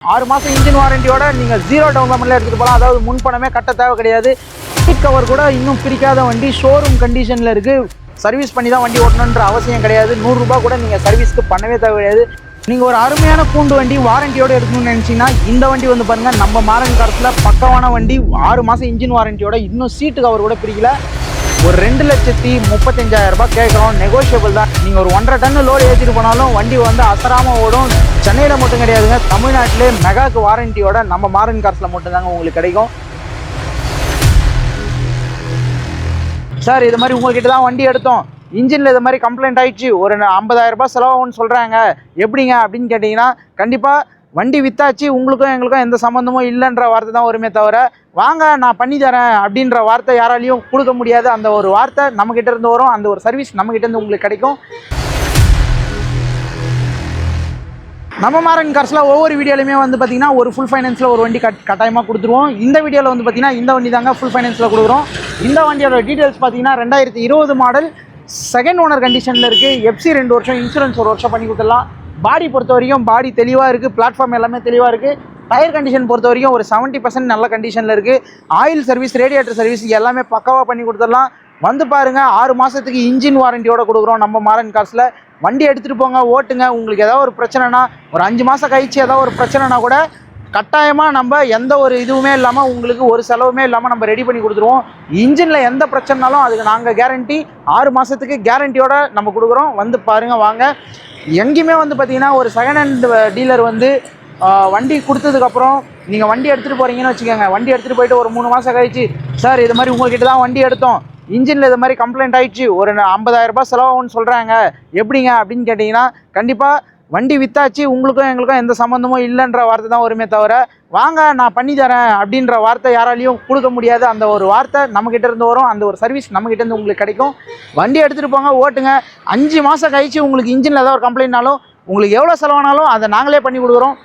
ஆறு மாதம் இன்ஜின் வாரண்டியோட நீங்கள் ஜீரோ டவுன் பேமெண்ட்ல எடுத்துகிட்டு போகலாம் அதாவது முன்பணமே கட்ட தேவை கிடையாது. சீட் கவர் கூட இன்னும் பிரிக்காத வண்டி ஷோரூம் கண்டிஷனில் இருக்குது சர்வீஸ் பண்ணி தான் வண்டி ஓட்டணுன்ற அவசியம் கிடையாது. நூறுரூபா கூட நீங்கள் சர்வீஸ்க்கு பண்ணவே தேவை கிடையாது. நீங்கள் ஒரு அருமையான கூண்டு வண்டி வாரண்டியோடு எடுக்கணும்னு நினச்சிங்கன்னா இந்த வண்டி வந்து பாருங்கள் நம்ம மாரன் காலத்தில் பக்கமான வண்டி ஆறு மாதம் இன்ஜின் வாரண்டியோட இன்னும் சீட்டு கவர் கூட பிரிக்கல ஒரு ரெண்டு லட்சத்தி முப்பத்தஞ்சாயிரம் ரூபாய் கேட்குறோம். நெகோஷியபிள் தான். நீங்கள் ஒரு ஒன்றரை டன் லோடு ஏற்றிட்டு போனாலும் வண்டி வந்து அசராமல் ஓடும். சென்னையில் மட்டும் கிடையாதுங்க. தமிழ்நாட்டிலே மெகாக்கு வாரண்டியோட நம்ம மாரன் கார்ஸில் மட்டும்தாங்க உங்களுக்கு கிடைக்கும். சார் இது மாதிரி உங்ககிட்ட தான் வண்டி எடுத்தோம். இன்ஜினில் இது மாதிரி கம்ப்ளைண்ட் ஆயிடுச்சு. ஒரு ஐம்பதாயிரம் ரூபாய் செலவாகும்னு சொல்கிறாங்க எப்படிங்க அப்படின்னு கேட்டிங்கன்னா கண்டிப்பாக வண்டி வித்தாச்சு உங்களுக்கும் எங்களுக்கும் எந்த சம்மந்தமும் இல்லைன்ற வார்த்தை தான் வருமே தவிர வாங்க நான் பண்ணி தரேன் அப்படின்ற வார்த்தை யாராலையும் கொடுக்க முடியாது. அந்த ஒரு வார்த்தை நம்மக்கிட்ட இருந்து வரும். அந்த ஒரு சர்வீஸ் நம்மக்கிட்ட இருந்து உங்களுக்கு கிடைக்கும். நம்ம மாரன் கார்ஸில் ஒவ்வொரு வீடியோலையுமே வந்து பார்த்தீங்கன்னா ஒரு ஃபுல் ஃபைனான்ஸில் ஒரு வண்டி கட் கட்டாயமாக கொடுத்துருவோம். இந்த வீடியோவில் வந்து பார்த்தீங்கன்னா இந்த வண்டி தாங்க ஃபுல் ஃபைனான்ஸில் கொடுக்குறோம். இந்த வண்டியோட டீட்டெயில்ஸ் பார்த்தீங்கன்னா ரெண்டாயிரத்தி இருபது மாடல் செகண்ட் ஓனர் கண்டிஷனில் இருக்குது எஃப்சி ரெண்டு வருஷம் இன்சூரன்ஸ் ஒரு வருஷம் பண்ணி கொடுத்துடலாம். பாடி பொறுத்த வரைக்கும் பாடி தெளிவாக இருக்குது பிளாட்ஃபார்ம் எல்லாமே தெளிவாக இருக்குது டயர் கண்டிஷன் பொறுத்த வரைக்கும் ஒரு செவன்ட்டி பர்சன்ட் நல்ல கண்டிஷனில் இருக்குது ஆயில் சர்வீஸ் ரேடியேட்டர் சர்வீஸ் எல்லாமே பக்காவாக பண்ணி கொடுத்துடலாம். வந்து பாருங்கள் ஆறு மாதத்துக்கு இன்ஜின் வாரண்டியோட கொடுக்குறோம் நம்ம மாரன் காசில் வண்டி எடுத்துகிட்டு போங்க ஓட்டுங்க. உங்களுக்கு ஏதாவது ஒரு பிரச்சனைனா ஒரு அஞ்சு மாதம் கழிச்சு ஏதாவது ஒரு பிரச்சனைனா கூட கட்டாயமாக நம்ம எந்த ஒரு இதுவுமே இல்லாமல் உங்களுக்கு ஒரு செலவுமே இல்லாமல் நம்ம ரெடி பண்ணி கொடுத்துருவோம். இன்ஜினில் எந்த பிரச்சனைனாலும் அதுக்கு நாங்கள் கேரண்டி ஆறு மாதத்துக்கு கேரண்டியோட நம்ம கொடுக்குறோம். வந்து பாருங்கள் வாங்க. எங்கேயுமே வந்து பார்த்தீங்கன்னா ஒரு செகண்ட் ஹேண்ட் டீலர் வந்து வண்டி கொடுத்ததுக்கப்புறம் நீங்கள் வண்டி எடுத்துகிட்டு போகிறீங்கன்னு வச்சுக்கோங்க. வண்டி எடுத்துகிட்டு போயிட்டு ஒரு மூணு மாதம் கழிச்சு சார் இது மாதிரி உங்கள்கிட்ட தான் வண்டி எடுத்தோம். இன்ஜினில் இது மாதிரி கம்ப்ளைண்ட் ஆயிடுச்சு. ஒரு ஐம்பதாயிரரூபா செலவாகும்னு சொல்கிறாங்க எப்படிங்க? அப்படின்னு கேட்டிங்கன்னா கண்டிப்பாக வண்டி வித்தாச்சு உங்களுக்கும் எங்களுக்கும் எந்த சம்மந்தமும் இல்லைன்ற வார்த்தை தான் வருமே தவிர வாங்க நான் பண்ணி தரேன் அப்படின்ற வார்த்தை யாராலையும் கொடுக்க முடியாது. அந்த ஒரு வார்த்தை நம்மக்கிட்ட இருந்து வரும் அந்த ஒரு சர்வீஸ் நம்மக்கிட்ட இருந்து உங்களுக்கு கிடைக்கும். வண்டி எடுத்துகிட்டு போங்க ஓட்டுங்க. அஞ்சு மாதம் கழிச்சு உங்களுக்கு இன்ஜினில் ஏதாவது ஒரு கம்ப்ளைண்ட்னாலும் உங்களுக்கு எவ்வளோ செலவானாலும் அதை நாங்களே பண்ணி கொடுக்குறோம்.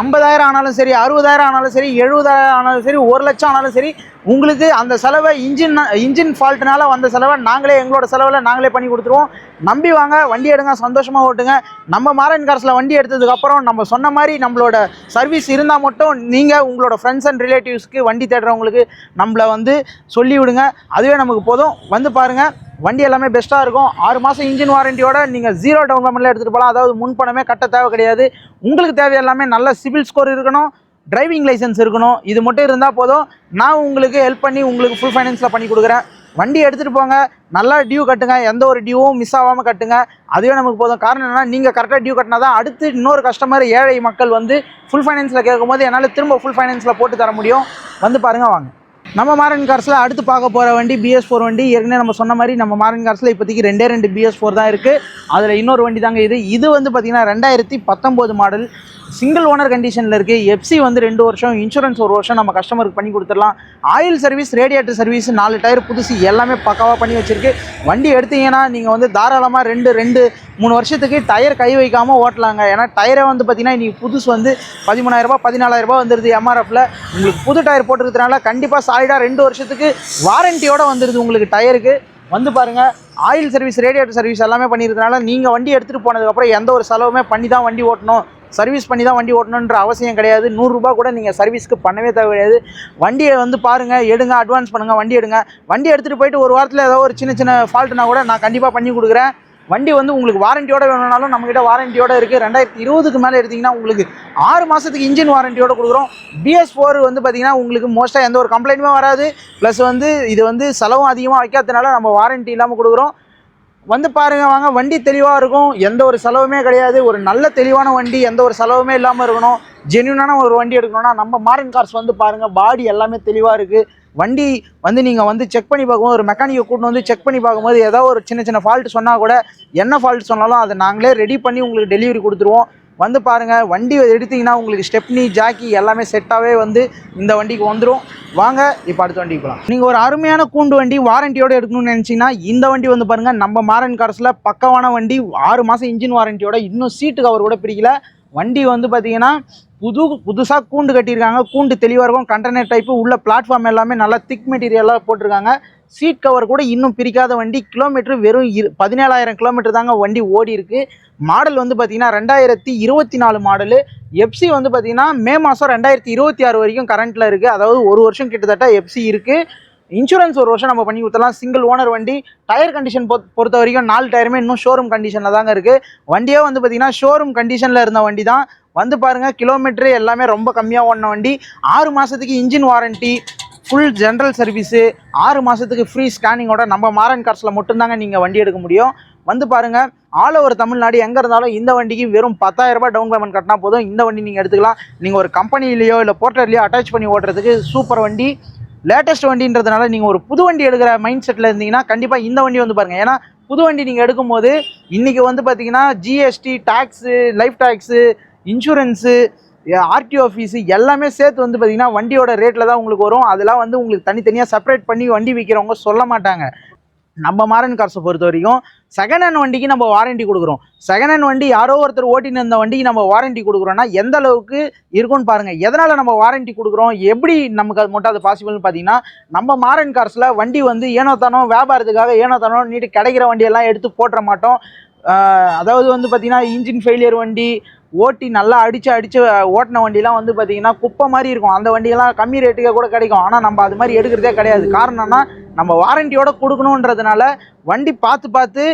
ஐம்பதாயிரம் ஆனாலும் சரி அறுபதாயிரம் ஆனாலும் சரி எழுபதாயிரம் ஆனாலும் சரி ஒரு லட்சம் ஆனாலும் சரி உங்களுக்கு அந்த செலவை இன்ஜின் இன்ஜின் ஃபால்ட்னால வந்த செலவை நாங்களே எங்களோட செலவில் நாங்களே பண்ணி கொடுத்துருவோம். நம்பி வாங்க வண்டி எடுங்க சந்தோஷமாக ஓட்டுங்க. நம்ம மாரன் கார்ஸில் வண்டி எடுத்ததுக்கப்புறம் நம்ம சொன்ன மாதிரி நம்மளோட சர்வீஸ் இருந்தால் மட்டும் நீங்கள் உங்களோட ஃப்ரெண்ட்ஸ் அண்ட் ரிலேட்டிவ்ஸ்க்கு வண்டி தேடுறவங்களுக்கு நம்மளை வந்து சொல்லி விடுங்க. அதுவே நமக்கு போதும். வந்து பாருங்கள் வண்டி எல்லாமே பெஸ்ட்டாக இருக்கும். ஆறு மாதம் இன்ஜின் வாரண்டியோட நீங்கள் ஜீரோ டவுன் பேமெண்ட்டில் எடுத்துகிட்டு போகலாம் அதாவது முன் பணமே கட்ட தேவை கிடையாது. உங்களுக்கு தேவை எல்லாமே நல்ல சிபில் ஸ்கோர் இருக்கணும் டிரைவிங் லைசன்ஸ் இருக்கணும். இது மட்டும் இருந்தால் போதும். நான் உங்களுக்கு ஹெல்ப் பண்ணி உங்களுக்கு ஃபுல் ஃபைனான்ஸில் பண்ணி கொடுக்குறேன். வண்டி எடுத்துகிட்டு போங்க. நல்லா டியூ கட்டுங்க. எந்த ஒரு டியூவும் மிஸ் ஆகாமல் கட்டுங்க. அதுவே நமக்கு போதும். காரணம் என்னன்னா நீங்கள் கரெக்டாக டியூ கட்டினா தான் அடுத்து இன்னொரு கஸ்டமர் ஏழை மக்கள் வந்து ஃபுல் ஃபைனான்ஸில் கேட்கும்போது என்னால் திரும்ப ஃபுல் ஃபைனான்ஸில் போட்டு தர முடியும். வந்து பாருங்கள் வாங்க. நம்ம மாரன் கார்ஸில் அடுத்து பார்க்க போகிற வண்டி பிஎஸ் ஃபோர் வண்டி. ஏற்கனவே நம்ம சொன்ன மாதிரி நம்ம மாரன் கார்ஸில் இப்போதைக்கு ரெண்டே ரெண்டு பிஎஸ் ஃபோர் தான் இருக்குது அதில் இன்னொரு வண்டி தாங்க இது. இது வந்து பார்த்திங்கன்னா ரெண்டாயிரத்தி பத்தொம்போது மாடல் சிங்கிள் ஓனர் கண்டிஷனில் இருக்குது எஃப்சி வந்து ரெண்டு வருஷம் இன்சூரன்ஸ் ஒரு வருஷம் நம்ம கஸ்டமருக்கு பண்ணி கொடுத்துடலாம். ஆயில் சர்வீஸ் ரேடியேட்டர் சர்வீஸ் நாலு டயர் புதுசு எல்லாமே பக்காவாக பண்ணி வச்சுருக்கு. வண்டி எடுத்தீங்கன்னா நீங்கள் வந்து தாராளமாக ரெண்டு ரெண்டு மூணு வருஷத்துக்கு டயர் கை வைக்காமல் ஓட்டலாங்க. ஏன்னா டயரை வந்து பார்த்தீங்கன்னா இன்றைக்கி புதுசு வந்து பதிமூணாயிரரூபா பதினாலாயிரரூபா வந்துடுது எம்ஆர்எஃப்ல உங்களுக்கு புது டயர் போட்டுருக்கிறதுனால கண்டிப்பாக சாலிடாக ரெண்டு வருஷத்துக்கு வாரண்டியோடு வந்துடுது உங்களுக்கு டயருக்கு வந்து பாருங்கள் ஆயில் சர்வீஸ் ரேடியேட்டர் சர்வீஸ் எல்லாமே பண்ணியிருக்கனால நீங்கள் வண்டி எடுத்துகிட்டு போனதுக்கப்புறம் எந்த ஒரு செலவுமே பண்ணி தான் வண்டி ஓட்டணும். சர்வீஸ் பண்ணி தான் வண்டி ஓட்டணுன்ற அவசியம் கிடையாது. நூறுரூபா கூட நீங்கள் சர்வீஸ்க்கு பண்ணவே தேவை கிடையாது. வண்டியை வந்து பாருங்கள் எடுங்க அட்வான்ஸ் பண்ணுங்கள் வண்டி எடுங்க. வண்டி எடுத்துகிட்டு போயிட்டு ஒரு வாரத்தில் ஏதோ ஒரு சின்ன சின்ன ஃபால்ட்னா கூட நான் கண்டிப்பாக பண்ணி கொடுக்குறேன். வண்டி வந்து உங்களுக்கு வாரண்டியோட வேணும்னாலும் நம்மகிட்ட வாரண்டியோட இருக்குது ரெண்டாயிரத்தி இருபதுக்கு மேலே எடுத்திங்கன்னா உங்களுக்கு ஆறு மாதத்துக்கு இன்ஜின் வாரண்டியோட கொடுக்குறோம். பிஎஸ் ஃபோர் வந்து பார்த்தீங்கன்னா உங்களுக்கு மோஸ்ட்டாக எந்த ஒரு கம்ப்ளைண்ட்டுமே வராது. ப்ளஸ் வந்து இது வந்து செலவும் அதிகமாக வைக்காததுனால நம்ம வாரண்டி இல்லாமல் கொடுக்குறோம். வந்து பாருங்க வாங்க. வண்டி தெளிவாக இருக்கும். எந்த ஒரு செலவுமே கிடையாது. ஒரு நல்ல தெளிவான வண்டி எந்த ஒரு செலவுமே இல்லாமல் இருக்கணும். ஜென்யூனான ஒரு வண்டி எடுக்கணும்னா நம்ம மாடர்ன் கார்ஸ் வந்து பாருங்கள் பாடி எல்லாமே தெளிவாக இருக்குது வண்டி வந்து நீங்கள் வந்து செக் பண்ணி பார்க்கும்போது ஒரு மெக்கானிக்கை கூட்டு வந்து செக் பண்ணி பார்க்கும்போது ஏதோ ஒரு சின்ன சின்ன ஃபால்ட் சொன்னால் கூட என்ன ஃபால்ட் சொன்னாலும் அதை நாங்களே ரெடி பண்ணி உங்களுக்கு டெலிவரி கொடுத்துருவோம். வந்து பாருங்கள் வண்டி எடுத்தீங்கன்னா உங்களுக்கு ஸ்டெப்னி ஜாக்கி எல்லாமே செட்டாகவே வந்து இந்த வண்டிக்கு வந்துடும் வாங்க இப்போ அடுத்த வண்டிக்கு போகலாம் நீங்கள் ஒரு அருமையான கூண்டு வண்டி வாரண்டியோட எடுக்கணும்னு நினச்சிங்கன்னா இந்த வண்டி வந்து பாருங்கள் நம்ம மாரன் கார்ஸில் பக்கவான வண்டி ஆறு மாதம் இன்ஜின் வாரண்டியோட இன்னும் சீட்டு கவர் கூட பிரிக்கல வண்டி வந்து பார்த்தீங்கன்னா புது புதுசாக கூண்டு கட்டியிருக்காங்க. கூண்டு தெளிவாக இருக்கும். கண்டெய்னர் டைப்பு உள்ள பிளாட்ஃபார்ம் எல்லாமே நல்லா திக் மெட்டீரியலாக போட்டிருக்காங்க. சீட் கவர் கூட இன்னும் பிரிக்காத வண்டி. கிலோமீட்டர் வெறும் இரு பதினேழாயிரம் கிலோமீட்டர் தாங்க வண்டி ஓடி இருக்கு. மாடல் வந்து பார்த்தீங்கன்னா ரெண்டாயிரத்தி இருபத்தி நாலு மாடலு எஃப்சி வந்து பார்த்தீங்கன்னா மே மாதம் ரெண்டாயிரத்தி இருபத்தி ஆறு வரைக்கும் கரண்ட்டில் இருக்குது அதாவது ஒரு வருஷம் கிட்டத்தட்ட எஃப்சி இருக்குது இன்சூரன்ஸ் ஒரு வருஷம் நம்ம பண்ணி கொடுத்துலாம் சிங்கிள் ஓனர் வண்டி டயர் கண்டிஷன் பொறுத்த வரைக்கும் நாலு டயருமே இன்னும் ஷோரூம் கண்டிஷனில் தாங்க இருக்குது வண்டியே வந்து பார்த்தீங்கன்னா ஷோரூம் கண்டிஷனில் இருந்த வண்டி தான் வந்து பாருங்கள் கிலோமீட்டரு எல்லாமே ரொம்ப கம்மியாக ஓடின வண்டி. ஆறு மாதத்துக்கு engine warranty full general service ஆறு மாதத்துக்கு ஃப்ரீ ஸ்கேனிங்கோட நம்ம மாரன் கார்ஸில் மட்டும்தாங்க நீங்கள் வண்டி எடுக்க முடியும். வந்து பாருங்கள் ஆல் ஓவர் தமிழ்நாடு எங்கே இருந்தாலும் இந்த வண்டிக்கு வெறும் பத்தாயிரரூபா டவுன் பேமெண்ட் கட்டினா போதும். இந்த வண்டி நீங்கள் எடுத்துக்கலாம். நீங்கள் ஒரு கம்பெனிலேயோ இல்லை போர்ட்டர்லேயோ அட்டாச் பண்ணி ஓட்டுறதுக்கு சூப்பர் வண்டி. லேட்டஸ்ட் வண்டின்றதுனால நீங்கள் ஒரு புது வண்டி எடுக்கிற மைண்ட் செட்டில் இருந்தீங்கன்னா கண்டிப்பாக இந்த வண்டி வந்து பாருங்கள் ஏன்னா புது வண்டி நீங்கள் எடுக்கும்போது இன்றைக்கி வந்து பார்த்தீங்கன்னா GST tax life tax insurance RTO fees எல்லாமே சேர்த்து வந்து பார்த்தீங்கன்னா வண்டியோட ரேட்டில் தான் உங்களுக்கு வரும். அதெல்லாம் வந்து உங்களுக்கு தனித்தனியாக செப்பரேட் பண்ணி வண்டி விற்கிறவங்க சொல்ல மாட்டாங்க. நம்ம மாரன் காசை பொறுத்த வரைக்கும் செகண்ட் ஹேண்ட் வண்டிக்கு நம்ம வாரண்டி கொடுக்குறோம். செகண்ட் ஹேண்ட் வண்டி யாரோ ஒருத்தர் ஓட்டின்னு இருந்த வண்டிக்கு நம்ம வாரண்டி கொடுக்குறோம்னா எந்த அளவுக்கு இருக்கும்னு பாருங்கள் எதனால் நம்ம வாரண்டி கொடுக்குறோம்? எப்படி நமக்கு அது மட்டும் அது பாசிபிள்னு பார்த்தீங்கன்னா நம்ம மாரன் கார்ஸில் வண்டி வந்து ஏனோத்தானோ வியாபாரத்துக்காக ஏனோத்தானோ நீட்டு கிடைக்கிற வண்டியெல்லாம் எடுத்து போட்டுற மாட்டோம். அதாவது வந்து பார்த்திங்கன்னா இன்ஜின் ஃபெயிலியர் வண்டி ஓட்டி நல்லா அடித்து அடித்து ஓட்டின வண்டிலாம் வந்து பார்த்தீங்கன்னா குப்பை மாதிரி இருக்கும். அந்த வண்டியெல்லாம் கம்மி ரேட்டுக்கே கூட கிடைக்கும். ஆனால் நம்ம அது மாதிரி எடுக்கிறதே கிடையாது. காரணம்னா நம்ம வாரண்டியோட கொடுக்கணுன்றதுனால வண்டி பார்த்து பார்த்து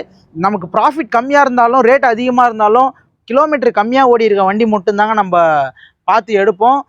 நமக்கு ப்ராஃபிட் கம்மியாக இருந்தாலும் ரேட் அதிகமாக இருந்தாலும் கிலோமீட்டர் கம்மியாக ஓடி இருக்க வண்டி மட்டும்தாங்க நம்ம பார்த்து எடுப்போம்.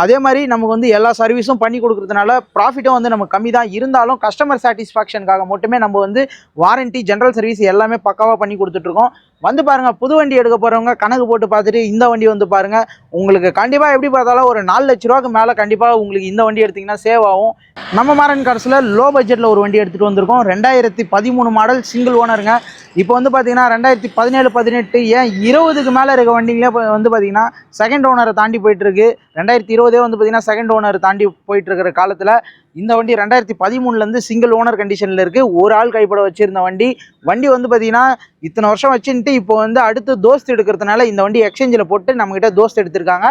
அதே மாதிரி நமக்கு வந்து எல்லா சர்வீஸும் பண்ணி கொடுக்குறதுனால ப்ராஃபிட்டும் வந்து நமக்கு கம்மி தான். இருந்தாலும் கஸ்டமர் சாட்டிஸ்ஃபேக்ஷனுக்காக மட்டுமே நம்ம வந்து வாரண்டி ஜென்ரல் சர்வீஸ் எல்லாமே பக்காவாக பண்ணி கொடுத்துட்ருக்கோம் வந்து பாருங்கள் புது வண்டி எடுக்க போகிறவங்க கணக்கு போட்டு பார்த்துட்டு இந்த வண்டி வந்து பாருங்கள் உங்களுக்கு கண்டிப்பாக எப்படி பார்த்தாலும் ஒரு நாலு லட்ச ரூபாக்கு மேலே கண்டிப்பாக உங்களுக்கு இந்த வண்டி எடுத்திங்கன்னா சேவ் ஆகும். நம்ம மாறன் கார்ஸில் லோ பட்ஜெட்டில் ஒரு வண்டி எடுத்துகிட்டு வந்திருக்கோம். ரெண்டாயிரத்தி பதிமூணு மாடல் சிங்கிள் ஓனருங்க இப்போ வந்து பார்த்தீங்கன்னா ரெண்டாயிரத்தி பதினேழு பதினெட்டு ஏன் இருபதுக்கு மேலே இருக்க வண்டிங்களே இப்போ வந்து பார்த்தீங்கன்னா செகண்ட் ஓனரை தாண்டி போயிட்டுருக்கு ரெண்டாயிரத்தி இருபதே வந்து பார்த்தீங்கன்னா செகண்ட் ஓனர் தாண்டி போயிட்டுருக்கிற காலத்தில் இந்த வண்டி ரெண்டாயிரத்தி பதிமூணுலேருந்து சிங்கிள் ஓனர் கண்டிஷனில் இருக்குது ஒரு ஆள் கைப்பட வச்சுருந்த வண்டி. வண்டி வந்து பார்த்தீங்கன்னா இத்தனை வருஷம் வச்சுன்ட்டு இப்போ வந்து அடுத்து தோஸ்த் எடுக்கிறதுனால இந்த வண்டி எக்ஸ்சேஞ்சில் போட்டு நம்மக்கிட்ட தோஸ்த் எடுத்திருக்காங்க.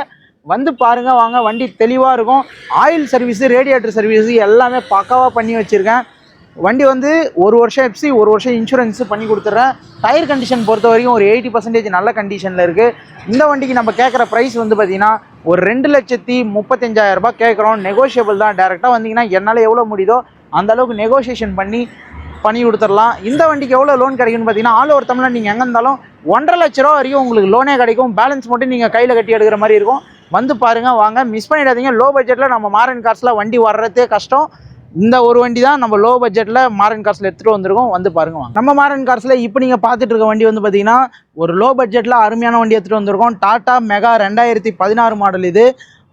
வந்து பாருங்கள் வாங்க. வண்டி தெளிவாக இருக்கும். ஆயில் சர்வீஸு ரேடியேட்டர் சர்வீஸு எல்லாமே பக்காவாக பண்ணி வச்சுருக்கேன். வண்டி வந்து ஒரு வருஷம் எஃப்சி ஒரு வருஷம் இன்சூரன்ஸு பண்ணி கொடுத்துட்றேன். டயர் கண்டிஷன் பொறுத்த வரைக்கும் ஒரு எயிட்டி பர்சன்டேஜ் நல்ல கண்டிஷனில் இருக்குது இந்த வண்டிக்கு நம்ம கேட்குற ப்ரைஸ் வந்து பார்த்திங்கன்னா ஒரு ரெண்டு லட்சத்தி முப்பத்தஞ்சாயிரம் ரூபாய் கேட்குறோம். நெகோஷியபிள் தான். டேரெக்டாக வந்தீங்கன்னா என்னால் எவ்வளோ முடியுதோ அந்த அளவுக்கு நெகோஷியேஷன் பண்ணி பண்ணி கொடுத்துடலாம். இந்த வண்டிக்கு எவ்வளோ லோன் கிடைக்கும்னு பார்த்தீங்கன்னா ஆல் ஓவர் தமிழ்நாடு நீங்கள் எங்கே இருந்தாலும் ஒன்றரை லட்ச ரூபா வரைக்கும் உங்களுக்கு லோனே கிடைக்கும். பேலன்ஸ் மட்டும் நீங்கள் கையில் கட்டி எடுக்கிற மாதிரி இருக்கும். வந்து பாருங்கள் வாங்க. மிஸ் பண்ணிடாதீங்க. லோ பட்ஜெட்டில் நம்ம மாரன் கார்ஸில் வண்டி வர்றதே கஷ்டம். இந்த ஒரு வண்டி தான் நம்ம லோ பட்ஜெட்டில் மாரன் கார்ஸில் எடுத்துகிட்டு வந்திருக்கோம். வந்து பாருங்க வாங்க. நம்ம மாரன் கார்ஸில் இப்போ நீங்கள் பார்த்துட்டு இருக்க வண்டி வந்து பார்த்தீங்கன்னா ஒரு லோ பட்ஜெட்டில் அருமையான வண்டி எடுத்துகிட்டு வந்திருக்கோம். டாடா மெகா ரெண்டாயிரத்தி பதினாறு மாடல் இது.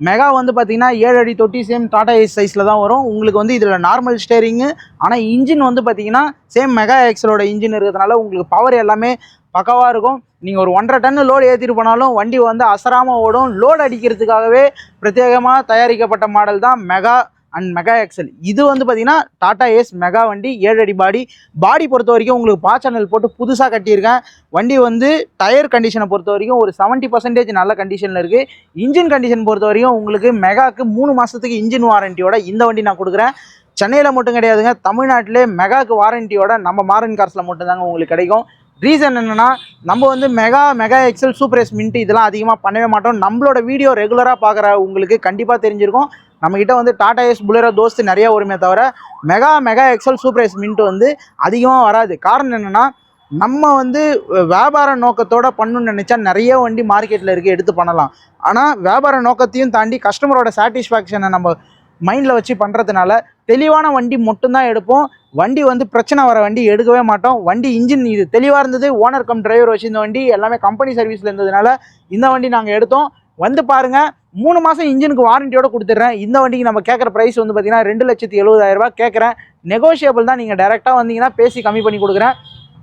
மெகா வந்து பார்த்தீங்கன்னா ஏழு அடி தொட்டி சேம் டாடா ஏஸ் சைஸில் தான் வரும். உங்களுக்கு வந்து இதில் நார்மல் ஸ்டேரிங்கு ஆனால் இன்ஜின் வந்து பார்த்தீங்கன்னா சேம் மெகா எக்ஸலோட இன்ஜின் இருக்கிறதுனால உங்களுக்கு பவர் எல்லாமே பக்கவாக இருக்கும். நீங்கள் ஒரு ஒன்றரை டன்னு லோடு ஏற்றிட்டு போனாலும் வண்டி வந்து அசராமல் ஓடும். லோடு அடிக்கிறதுக்காகவே பிரத்யேகமாக தயாரிக்கப்பட்ட மாடல் தான் மெகா அண்ட் மெகா எக்ஸல் இது வந்து பார்த்தீங்கன்னா டாடா ஏஸ் மெகா வண்டி ஏழு அடி பாடி பாடி பொறுத்த வரைக்கும் உங்களுக்கு பா சேனல் போட்டு புதுசாக கட்டியிருக்கேன். வண்டி வந்து டயர் கண்டிஷனை பொறுத்த வரைக்கும் ஒரு செவன்ட்டி பர்சன்டேஜ் நல்ல கண்டிஷனில் இருக்குது இன்ஜின் கண்டிஷன் பொறுத்த வரைக்கும் உங்களுக்கு மெகாக்கு மூணு மாதத்துக்கு இன்ஜின் வாரண்டியோட இந்த வண்டி நான் கொடுக்குறேன். சென்னையில் மட்டும் கிடையாதுங்க. தமிழ்நாட்டிலே மெகாக்கு வாரண்டியோட நம்ம மாரன் கார்ஸில் மட்டும்தாங்க உங்களுக்கு கிடைக்கும். ரீசன் என்னென்னா நம்ம வந்து mega mega XL super S mint இதெல்லாம் அதிகமாக பண்ணவே மாட்டோம். நம்மளோட வீடியோ ரெகுலராக பார்க்குற உங்களுக்கு கண்டிப்பாக தெரிஞ்சிருக்கும். நம்மக்கிட்ட வந்து டாடா ஏஸ் புலேரோ தோஸ்து நிறைய வருமே தவிர mega mega excel super S mint வந்து அதிகமாக வராது. காரணம் என்னென்னா நம்ம வந்து வியாபார நோக்கத்தோட பண்ணணும்னு நினச்சா நிறைய வண்டி மார்க்கெட்டில் இருக்குது எடுத்து பண்ணலாம். ஆனால் வியாபார நோக்கத்தையும் தாண்டி கஸ்டமரோட சாட்டிஸ்ஃபேக்ஷனை நம்ம மைண்டில் வச்சு பண்ணுறதுனால தெளிவான வண்டி மட்டும்தான் எடுப்போம். வண்டி வந்து பிரச்சனை வர வண்டி எடுக்கவே மாட்டோம். வண்டி இன்ஜின் இது தெளிவாக இருந்தது ஓனர் கம் டிரைவர் இந்த வண்டி எல்லாமே கம்பெனி சர்வீஸில் இருந்ததுனால இந்த வண்டி நாங்கள் எடுத்தோம். வந்து பாருங்கள் மூணு மாதம் இன்ஜினுக்கு வாரண்டியோட கொடுத்துட்றேன். இந்த வண்டிக்கு நம்ம கேட்குற ப்ரைஸ் வந்து பார்த்தீங்கன்னா ரெண்டு லட்சத்தி எழுபதாயிரரூபா கேட்குறேன் நெகோஷியபிள் தான் நீங்கள் டேரெக்டாக வந்தீங்கன்னா பேசி கம்மி பண்ணி கொடுக்குறேன்.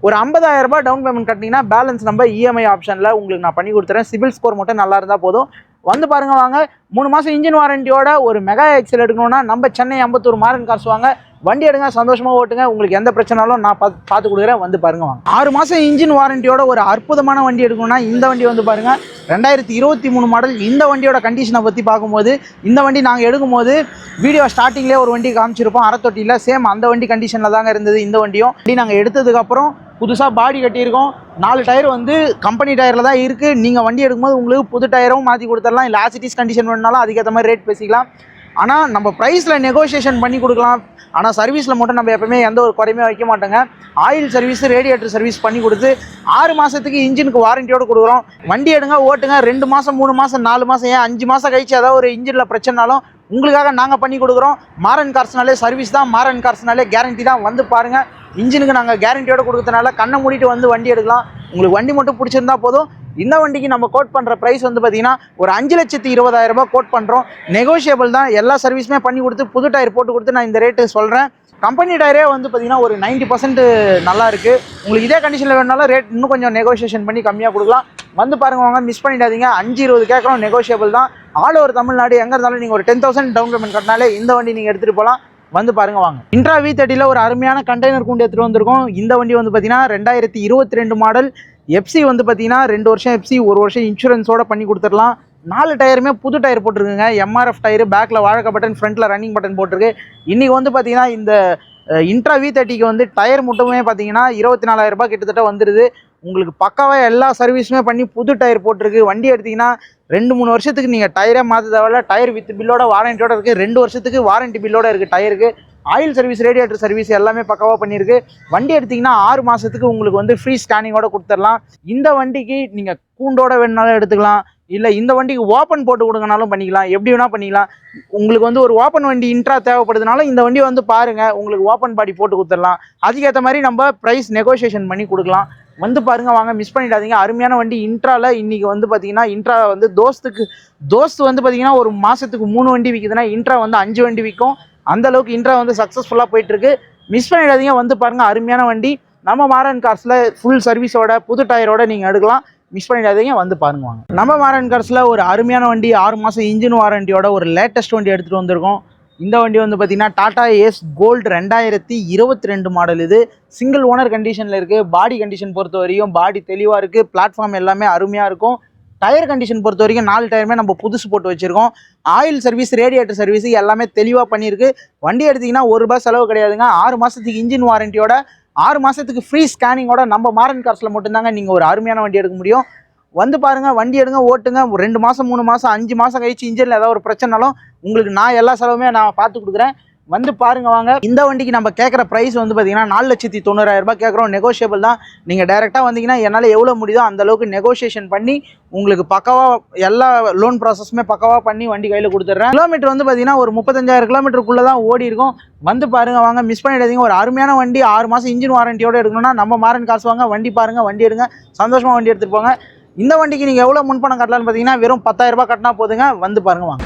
ஒரு ஐம்பதாயிரரூபா டவுன் பேமெண்ட் கட்டினீங்கன்னா பேலன்ஸ் நம்ம இஎம்ஐ ஆப்ஷனில் உங்களுக்கு நான் பண்ணி கொடுத்துறேன். சிபில் ஸ்கோர் மட்டும் நல்லா இருந்தால் போதும். வந்து பாருங்க வாங்க மூணு மாதம் இன்ஜின் வாரண்டியோட ஒரு மெகா எக்ஸல் எடுக்கணும்னா நம்ம சென்னை அம்பத்தூர் மாரன் காசு வாங்க வண்டி எடுங்க சந்தோஷமாக ஓட்டுங்க. உங்களுக்கு எந்த பிரச்சனாலும் நான் பார்த்து பார்த்து கொடுக்குறேன். வந்து பாருங்க வாங்க. ஆறு மாதம் இன்ஜின் வாரண்டியோட ஒரு அற்புதமான வண்டி எடுக்கணும்னா இந்த வண்டி வந்து பாருங்க. ரெண்டாயிரத்தி இருபத்தி மூணு மாடல் இந்த வண்டியோட கண்டிஷனை பற்றி பார்க்கும்போது இந்த வண்டி நாங்கள் எடுக்கும்போது வீடியோ ஸ்டார்டிங்லேயே ஒரு வண்டி காமிச்சிருப்போம். அறத்தொட்டியில் சேம் அந்த வண்டி கண்டிஷனில் தாங்க இருந்தது இந்த வண்டியும். வண்டி நாங்கள் எடுத்ததுக்கப்புறம் புதுசாக பாடி கட்டியிருக்கோம். நாலு டயர் வந்து கம்பெனி டயரில் தான் இருக்குது நீங்கள் வண்டி எடுக்கும்போது உங்களுக்கு புது டயரும் மாற்றி கொடுத்துடலாம். இல்லை ஆசிட்டிஸ் கண்டிஷன் வேணுனாலும் அதுக்கேற்ற மாதிரி ரேட் பேசிக்கலாம். ஆனால் நம்ம ப்ரைஸில் நெகோஷியேஷன் பண்ணி கொடுக்கலாம். ஆனால் சர்வீஸில் மட்டும் நம்ம எப்பவுமே எந்த ஒரு குறையுமே வைக்க மாட்டோங்க. ஆயில் சர்வீஸ் ரேடியேட்டர் சர்வீஸ் பண்ணி கொடுத்து ஆறு மாதத்துக்கு இன்ஜினுக்கு வாரண்டியோடு கொடுக்குறோம். வண்டி எடுங்க ஓட்டுங்க ரெண்டு மாதம் மூணு மாதம் நாலு மாதம் ஏன் அஞ்சு மாதம் கழிச்சு ஏதாவது ஒரு இன்ஜினில் பிரச்சனைனாலும் உங்களுக்காக நாங்கள் பண்ணி கொடுக்குறோம். மாரன் கார்ஸ்னாலே சர்வீஸ் தான் மாரன் கார்ஸ்னாலே கேரண்டி தான். வந்து பாருங்கள் இன்ஜினுக்கு நாங்கள் கேரண்டியோடு கொடுக்கறதுனால கண்ணை மூடிட்டு வந்து வண்டி எடுக்கலாம். உங்களுக்கு வண்டி மட்டும் பிடிச்சிருந்தா போதும். இந்த வண்டிக்கு நம்ம கோட் பண்ணுற ப்ரைஸ் வந்து பார்த்தீங்கன்னா ஒரு அஞ்சு லட்சத்தி இருபதாயிரம் ரூபாய் கோட் பண்ணுறோம் நெகோஷியபிள் தான். எல்லா சர்வீஸுமே பண்ணி கொடுத்து புது டயர் போட்டு கொடுத்து நான் இந்த ரேட்டு சொல்கிறேன் கம்பெனி டயரே வந்து பார்த்தீங்கன்னா ஒரு 90% பர்சன்ட் நல்லா இருக்குது உங்களுக்கு இதே கண்டிஷனில் வேணாலும் ரேட் இன்னும் கொஞ்சம் நெகோஷியேஷன் பண்ணி கம்மியாக கொடுக்கலாம். வந்து பாருங்க வாங்க மிஸ் பண்ணிடாதீங்க. அஞ்சு இருபது கேட்குறோம் நெகோஷியபிள் தான். ஆல் ஓவர் தமிழ்நாடு எங்கே இருந்தாலும் நீங்கள் ஒரு டென் தௌசண்ட் டவுன் பேமெண்ட் கட்டினாலே இந்த வண்டி நீங்கள் எடுத்துகிட்டு போகலாம் வந்து பாருங்க வாங்க. இன்ட்ரா வி தேர்ட்டியில் ஒரு அருமையான கண்டெய்னர் கூண்டு எடுத்துகிட்டு வந்திருக்கோம். இந்த வண்டி வந்து பார்த்தீங்கன்னா ரெண்டாயிரத்தி இருபத்தி ரெண்டு மாடல் எஃப்சி வந்து பார்த்தீங்கன்னா ரெண்டு வருஷம் எஃப்சி ஒரு வருஷம் இன்சூரன்ஸோட பண்ணி கொடுத்துடலாம். நாலு டயருமே புது டயர் போட்டிருக்குங்க. எம்ஆர்எஃப் டயர் பேக்கில் வாழக்க பட்டன் ஃப்ரண்ட்டில் ரன்னிங் பட்டன் போட்டிருக்கு. இன்றைக்கி வந்து பார்த்தீங்கன்னா இந்த இன்ட்ரா வி தேர்ட்டிக்கு வந்து டயர் மட்டுமே பார்த்தீங்கன்னா இருபத்தி நாலாயிரரூபா கிட்டத்தட்ட வந்துடுது உங்களுக்கு பக்காவாக எல்லா சர்வீஸுமே பண்ணி புது டயர் போட்டிருக்கு. வண்டி எடுத்தீங்கன்னா ரெண்டு மூணு வருஷத்துக்கு நீங்கள் டயரே மாற்ற தேவையில்ல டயர் வித் பில்லோட வாரண்டியோட இருக்குது ரெண்டு வருஷத்துக்கு வாரண்டி பில்லோட இருக்குது டயருக்கு. ஆயில் சர்வீஸ் ரேடியேட்டர் சர்வீஸ் எல்லாமே பக்கவாக பண்ணியிருக்கு வண்டி எடுத்தீங்கன்னா ஆறு மாதத்துக்கு உங்களுக்கு வந்து ஃப்ரீ ஸ்கேனிங்கோட கொடுத்துடலாம். இந்த வண்டிக்கு நீங்கள் கூண்டோட வேணுனாலும் எடுத்துக்கலாம். இல்லை இந்த வண்டிக்கு ஓப்பன் போட்டு கொடுங்கனாலும் பண்ணிக்கலாம். எப்படி வேணால் பண்ணிக்கலாம். உங்களுக்கு வந்து ஒரு ஓப்பன் வண்டி இன்ட்ரா தேவைப்படுதுனாலும் இந்த வண்டியை வந்து பாருங்கள் உங்களுக்கு ஓப்பன் பாடி போட்டு கொடுத்துடலாம். அதுக்கேற்ற மாதிரி நம்ம ப்ரைஸ் நெகோஷியேஷன் பண்ணி கொடுக்கலாம். வந்து பாருங்க வாங்க மிஸ் பண்ணிடாதீங்க. அருமையான வண்டி இன்ட்ரால இன்னைக்கு வந்து பார்த்தீங்கன்னா இன்ட்ரா வந்து தோஸ்துக்கு தோஸ்து வந்து பார்த்தீங்கன்னா ஒரு மாதத்துக்கு மூணு வண்டி விற்குதுன்னா இன்ட்ரா வந்து அஞ்சு வண்டி விற்கும் அந்த அளவுக்கு இன்ட்ரா வந்து சக்ஸஸ்ஃபுல்லாக போயிட்டு இருக்கு மிஸ் பண்ணிடாதீங்க வந்து பாருங்க அருமையான வண்டி. நம்ம மாரன் கார்ஸில் ஃபுல் சர்வீஸோட புது டயரோட நீங்கள் எடுக்கலாம். மிஸ் பண்ணிடாதீங்க வந்து பாருங்க வாங்க. நம்ம மாரன் கார்ஸில் ஒரு அருமையான வண்டி ஆறு மாதம் இன்ஜின் வாரண்டியோட ஒரு லேட்டஸ்ட் வண்டி எடுத்துகிட்டு வந்திருக்கோம். இந்த வண்டி வந்து பார்த்தீங்கன்னா டாடா ஏஸ் கோல்டு ரெண்டாயிரத்தி இருபத்தி ரெண்டு மாடல் இது. சிங்கிள் ஓனர் கண்டிஷனில் இருக்குது பாடி கண்டிஷன் பொறுத்த வரையும் பாடி தெளிவாக இருக்குது பிளாட்ஃபார்ம் எல்லாமே அருமையாக இருக்கும். டயர் கண்டிஷன் பொறுத்த வரைக்கும் நாலு டயருமே நம்ம புதுசு போட்டு வச்சுருக்கோம். ஆயில் சர்வீஸ் ரேடியேட்டர் சர்வீஸ் எல்லாமே தெளிவாக பண்ணியிருக்கு. வண்டி எடுத்திங்கன்னா ஒரு ரூபா செலவு கிடையாதுங்க. ஆறு மாதத்துக்கு இன்ஜின் வாரண்டியோட ஆறு மாதத்துக்கு ஃப்ரீ ஸ்கேனிங்கோட நம்ம மாரன் கார்ஸில் மட்டும்தாங்க நீங்கள் ஒரு அருமையான வண்டி எடுக்க முடியும். வந்து பாருங்கள் வண்டி எடுங்க ஓட்டுங்க. ஒரு ரெண்டு மாதம் மூணு மாதம் அஞ்சு மாதம் கழிச்சு இன்ஜினில் ஏதாவது ஒரு பிரச்சனைனாலும் உங்களுக்கு நான் எல்லா செலவுமே நான் பார்த்து கொடுக்குறேன். வந்து பாருங்க வாங்க. இந்த வண்டிக்கு நம்ம கேட்குற ப்ரைஸ் வந்து பார்த்தீங்கன்னா நாலு லட்சத்தி தொண்ணூறாயிரம் ரூபாய் கேட்குறோம். நெகோஷியபிள் தான். நீங்கள் டேரெக்டாக வந்தீங்கன்னா என்னால் எவ்வளோ முடியுதோ அந்தளவுக்கு நெகோஷியேஷன் பண்ணி உங்களுக்கு பக்கவாக எல்லா லோன் ப்ராசஸுமே பக்கவாக பண்ணி வண்டி கையில் கொடுத்துட்றேன். கிலோமீட்டர் வந்து பார்த்தீங்கன்னா ஒரு முப்பத்தஞ்சாயிரம் கிலோமீட்டருக்குள்ளே தான் ஓடி இருக்கும். வந்து பாருங்க வாங்க. மிஸ் பண்ணிடாதீங்க. ஒரு அருமையான வண்டி ஆறு மாதம் இன்ஜின் வாரண்டியோடு எடுக்கணும்னா நம்ம மாறன் காசு வாங்க. வண்டி பாருங்கள் வண்டி எடுங்க. சந்தோஷமாக வண்டி எடுத்துகிட்டு போங்க. இந்த வண்டிக்கு நீங்கள் எவ்வளோ முன்பணம் கட்டலாம்னு பார்த்தீங்கன்னா வெறும் பத்தாயிரரூபா கட்டினா போதுங்க. வந்து பாருங்க வாங்க.